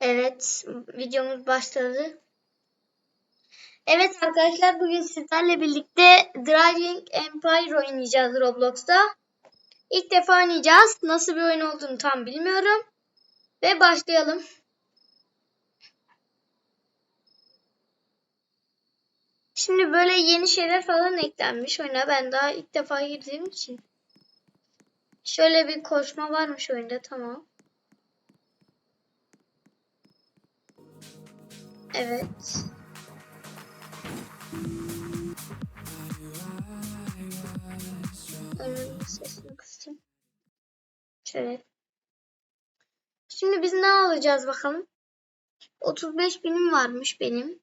Evet, videomuz başladı. Evet arkadaşlar bugün sizlerle birlikte Driving Empire oynayacağız Roblox'ta. İlk defa oynayacağız. Nasıl bir oyun olduğunu tam bilmiyorum. Ve başlayalım. Şimdi böyle yeni şeyler falan eklenmiş oyuna. Ben daha ilk defa girdiğim için. Şöyle bir koşma varmış oyunda tamam. Evet. Şöyle. Şimdi biz ne alacağız bakalım. 35 binim varmış benim.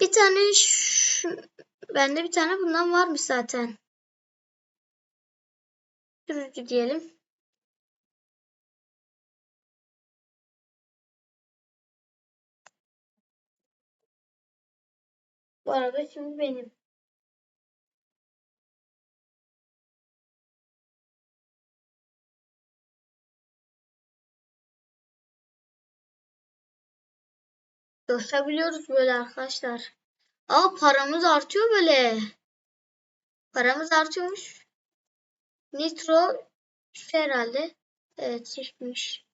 Bir tane şu, bende bir tane bundan varmış zaten. Sürücü diyelim. Bu arada şimdi benim. Coşabiliyoruz böyle arkadaşlar. Aa paramız artıyor böyle. Paramız artıyormuş. Nitro şu herhalde. Evet çiftmiş.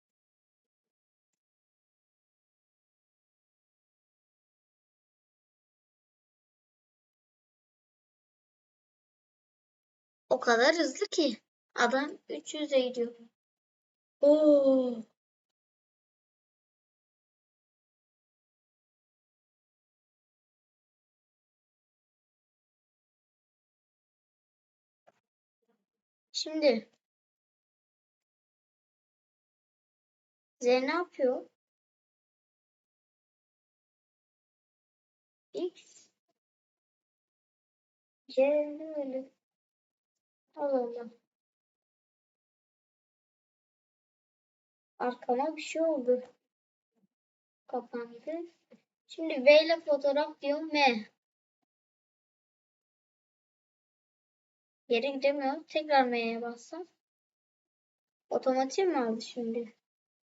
O kadar hızlı ki. Adam 300'e gidiyor. Oo. Şimdi Z ne yapıyor? X C öyle? Allah Allah. Arkama bir şey oldu. Kapandı. Şimdi V ile fotoğraf diyor M. Geri gidemiyor. Tekrar M'ye bassam. Otomatik mi aldı şimdi?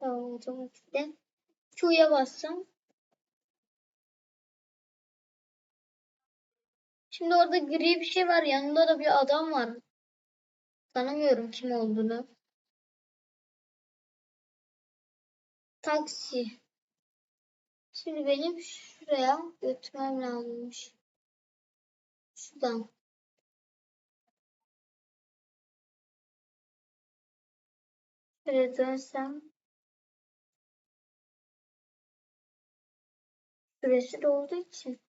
Tamam otomatikte. Q'ya bassam. Şimdi orada gri bir şey var. Yanında da bir adam var. Tanımıyorum kim olduğunu. Taksi. Şimdi benim şuraya götürmem lazımmış. Şuradan. Şöyle dönsem. Süresi dolduğu için.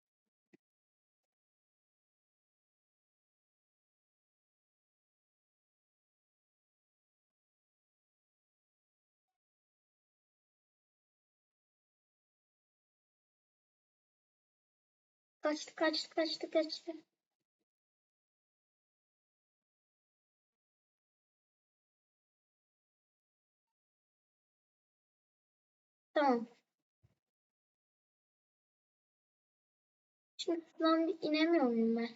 Kaçtı kaçtı kaçtı kaçtı. Tamam. Şimdi şuradan inemiyor muyum ben?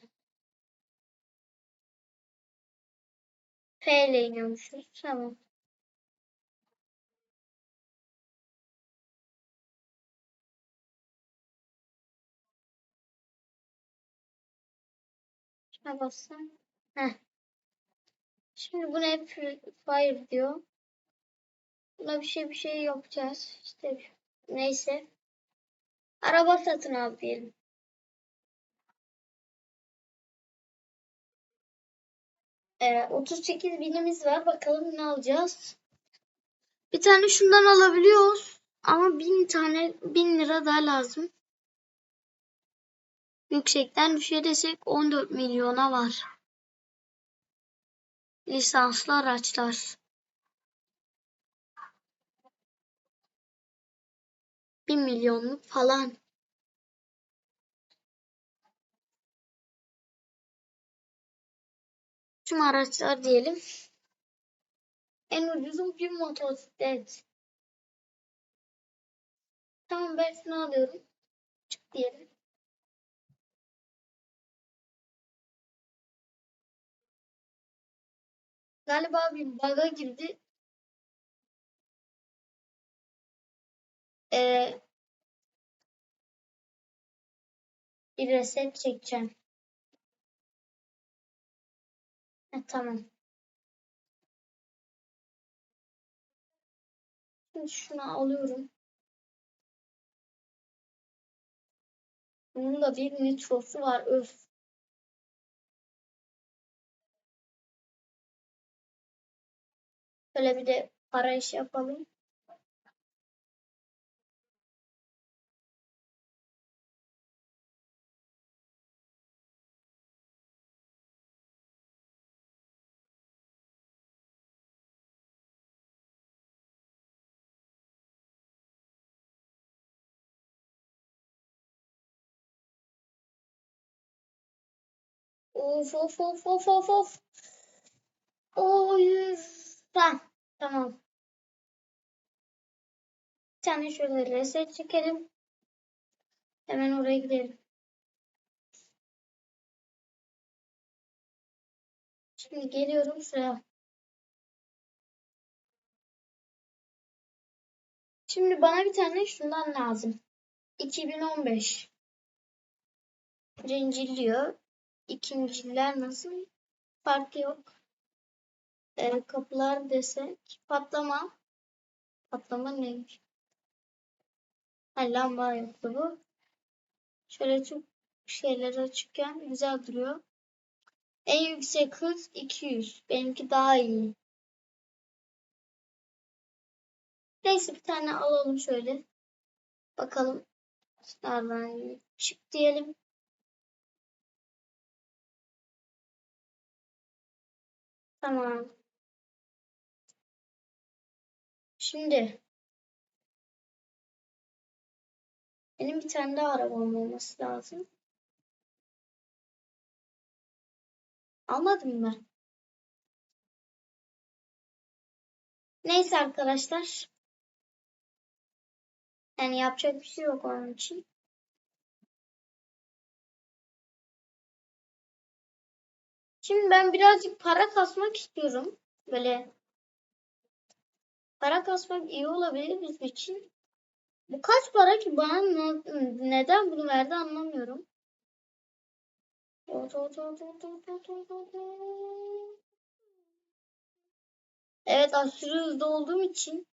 F ile iniyormuşuz. Tamam. Şuna bassam. Heh. Şimdi buna hep fire diyor. Buna bir şey bir şey yapacağız. İşte neyse. Araba satın al diyelim. Ee, 38 binimiz var. Bakalım ne alacağız. Bir tane şundan alabiliyoruz. Ama bin tane bin lira daha lazım. Yüksekten desek 14 milyona var. Lisanslı araçlar. 1 milyonluk falan. Tüm araçlar diyelim. En ucuzu bir motosiklet. Tamam ben şunu alıyorum. Çık diyelim. Galiba bir bug'a girdi. Ee, bir reset çekeceğim. Ha, tamam. Şimdi şunu alıyorum. Bunun da bir nitrosu var. Öf. Böyle bir de para işi yapalım. Of of of of of of. Hayır. Tamam. Tamam. Bir tane şöyle reset çekelim. Hemen oraya gidelim. Şimdi geliyorum şuraya. Şimdi bana bir tane şundan lazım. 2015. Birincil diyor. İkinciler nasıl? Farkı yok. Ee, kapılar desek. Patlama. Patlama neymiş? Ha, lamba yoktu bu. Şöyle çok şeyler açıkken güzel duruyor. En yüksek hız 200. Benimki daha iyi. Neyse bir tane alalım şöyle. Bakalım. Nereden çık diyelim. Tamam. Şimdi benim bir tane daha arabam olması lazım. Anladım ben. Neyse arkadaşlar. Yani yapacak bir şey yok onun için. Şimdi ben birazcık para kasmak istiyorum. Böyle para kasmak iyi olabilir bizim için. Bu kaç para ki bana neden bunu verdi anlamıyorum. Evet aşırı hızlı olduğum için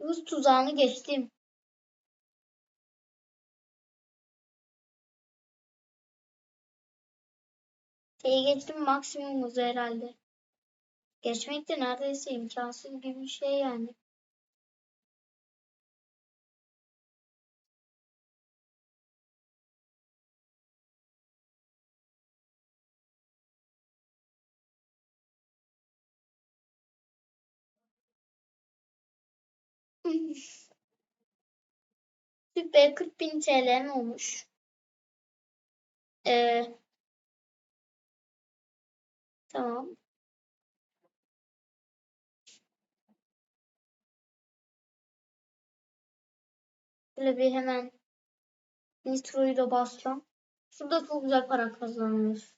hız tuzağını geçtim. Şeyi geçtim maksimum hızı herhalde. Geçmek de neredeyse imkansız gibi bir şey yani. Süper 40 bin TL'm olmuş. Ee, tamam. Böyle bir hemen Nitro'yu da bassam. Şurada çok güzel para kazanılır.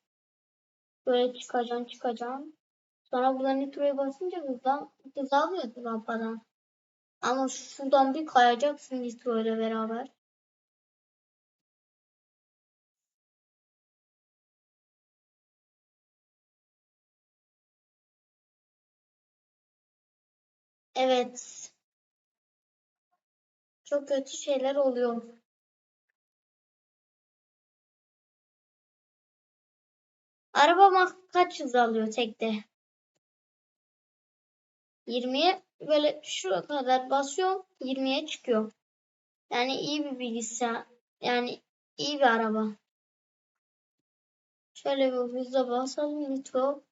Böyle çıkacaksın çıkacaksın. Sonra burada Nitro'yu basınca hızlan, hız alıyor rampadan. Ama şuradan bir kayacaksın Nitro beraber. Evet. Çok kötü şeyler oluyor. Araba kaç hız alıyor tekte? 20'ye böyle şu kadar basıyor 20'ye çıkıyor. Yani iyi bir bilgisayar. Yani iyi bir araba. Şöyle bir hızla basalım nitro.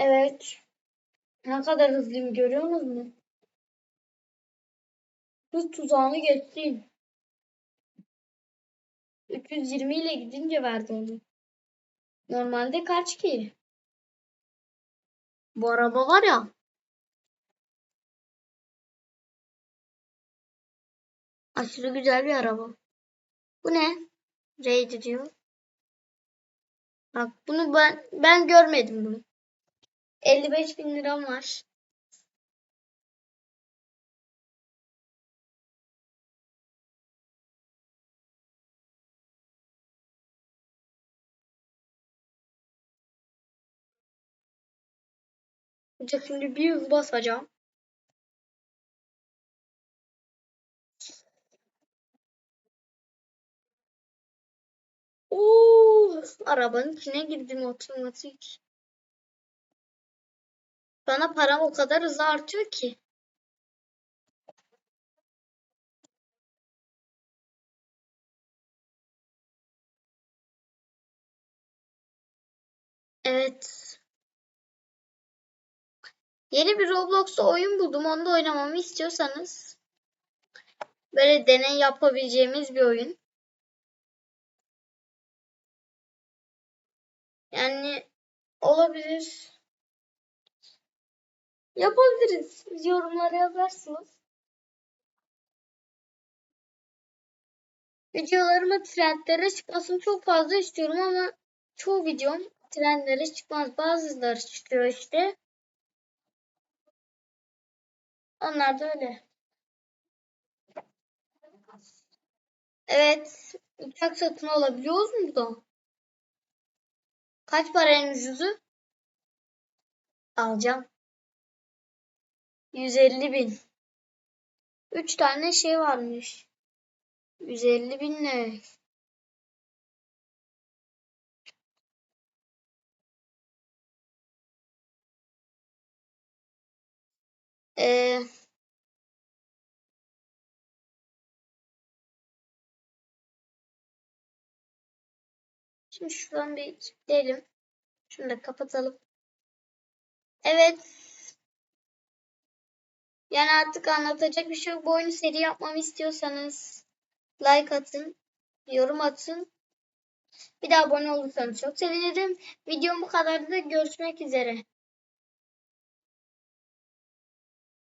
Evet. Ne kadar hızlıyım görüyor musunuz? Hız tuzağını geçtim. 320 ile gidince verdi onu. Normalde kaç ki? Bu araba var ya. Aşırı güzel bir araba. Bu ne? Raid diyor. Bak bunu ben ben görmedim bunu. 55 bin liram var. Şimdi bir hız basacağım. Oo, arabanın içine girdim otomatik. Bana param o kadar hızlı artıyor ki. Evet. Yeni bir Roblox'ta oyun buldum. Onu da oynamamı istiyorsanız böyle deney yapabileceğimiz bir oyun. Yani olabilir. Yapabiliriz. Yorumlara yazarsınız. Videolarıma trendlere çıkmasını çok fazla istiyorum ama çoğu videom trendlere çıkmaz. Bazıları çıkıyor işte. Onlar da öyle. Evet. Uçak satın alabiliyoruz mu da? Kaç para en ucuzu? Alacağım. 150 bin. 3 tane şey varmış. 150 bin ne? Ee, şimdi şuradan bir kilitleyelim. Şunu da kapatalım. Evet. Yani artık anlatacak bir şey yok. Bu oyunu seri yapmamı istiyorsanız like atın, yorum atın. Bir de abone olursanız çok sevinirim. Videom bu kadardı. Görüşmek üzere.